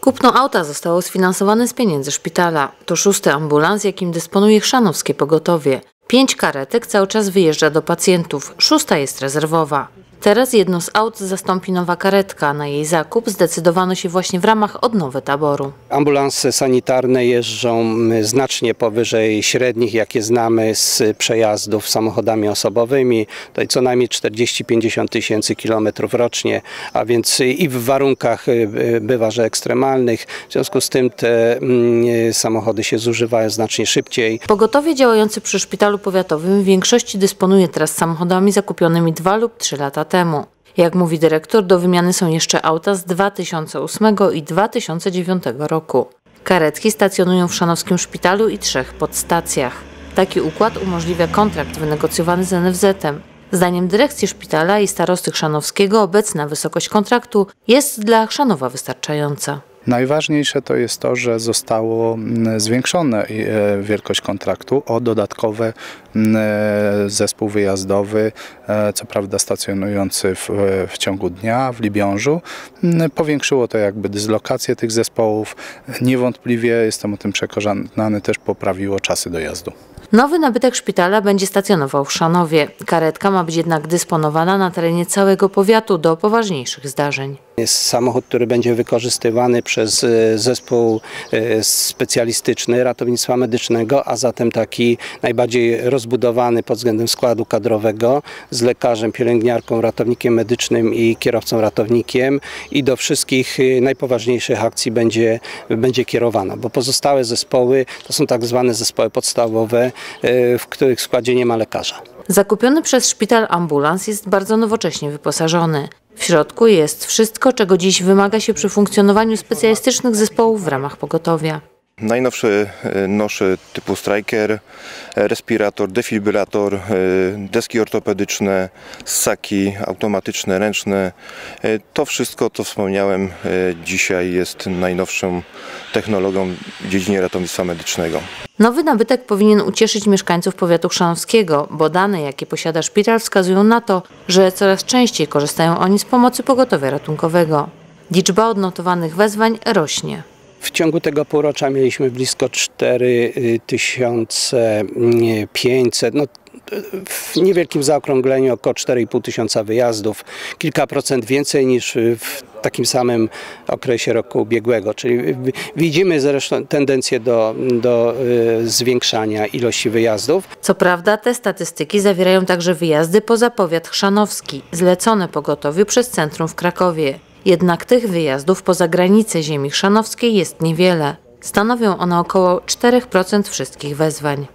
Kupno auta zostało sfinansowane z pieniędzy szpitala. To szósty ambulans, jakim dysponuje Chrzanowskie Pogotowie. Pięć karetek cały czas wyjeżdża do pacjentów, szósta jest rezerwowa. Teraz jedno z aut zastąpi nowa karetka. Na jej zakup zdecydowano się właśnie w ramach odnowy taboru. Ambulanse sanitarne jeżdżą mm, znacznie powyżej średnich, jakie znamy z przejazdów samochodami osobowymi. To co najmniej 40-50 tysięcy kilometrów rocznie, a więc i w warunkach y, y, bywa, że ekstremalnych. W związku z tym te mm, samochody się zużywają znacznie szybciej. Pogotowie działające przy szpitalu powiatowym w większości dysponuje teraz samochodami zakupionymi dwa lub trzy lata temu. Jak mówi dyrektor, do wymiany są jeszcze auta z 2008 i 2009 roku. Karetki stacjonują w Szanowskim Szpitalu i trzech podstacjach. Taki układ umożliwia kontrakt wynegocjowany z NFZ-em. Zdaniem dyrekcji szpitala i starosty Chrzanowskiego obecna wysokość kontraktu jest dla Chrzanowa wystarczająca. Najważniejsze to jest to, że zostało mm, zwiększone e, wielkość kontraktu o dodatkowy mm, e, zespół wyjazdowy, e, co prawda stacjonujący w, w ciągu dnia w Libiążu. Mm, powiększyło to jakby dyslokację tych zespołów. Niewątpliwie, jestem o tym przekonany, też poprawiło czasy dojazdu. Nowy nabytek szpitala będzie stacjonował w Szanowie. Karetka ma być jednak dysponowana na terenie całego powiatu do poważniejszych zdarzeń. Jest samochód, który będzie wykorzystywany przez e, zespół e, specjalistyczny ratownictwa medycznego, a zatem taki najbardziej rozbudowany pod względem składu kadrowego z lekarzem, pielęgniarką, ratownikiem medycznym i kierowcą ratownikiem i do wszystkich e, najpoważniejszych akcji będzie, będzie kierowana, bo pozostałe zespoły to są tak zwane zespoły podstawowe, w których składzie nie ma lekarza. Zakupiony przez szpital ambulans jest bardzo nowocześnie wyposażony. W środku jest wszystko, czego dziś wymaga się przy funkcjonowaniu specjalistycznych zespołów w ramach pogotowia. Najnowsze e, nosze typu striker, e, respirator, defibrylator, e, deski ortopedyczne, ssaki automatyczne, ręczne. To wszystko, co wspomniałem, dzisiaj jest najnowszą technologią w dziedzinie ratownictwa medycznego. Nowy nabytek powinien ucieszyć mieszkańców powiatu chrzanowskiego, bo dane, jakie posiada szpital, wskazują na to, że coraz częściej korzystają oni z pomocy pogotowia ratunkowego. Liczba odnotowanych wezwań rośnie. W ciągu tego półrocza mieliśmy blisko 4500, no, w niewielkim zaokrągleniu około 4,5 tysiąca wyjazdów, kilka procent więcej niż w takim samym okresie roku ubiegłego. Czyli widzimy zresztą tendencję do, do y, zwiększania ilości wyjazdów. Co prawda te statystyki zawierają także wyjazdy poza powiat chrzanowski, zlecone pogotowiu przez centrum w Krakowie. Jednak tych wyjazdów poza granice ziemi chrzanowskiej jest niewiele. Stanowią one około 4% wszystkich wezwań.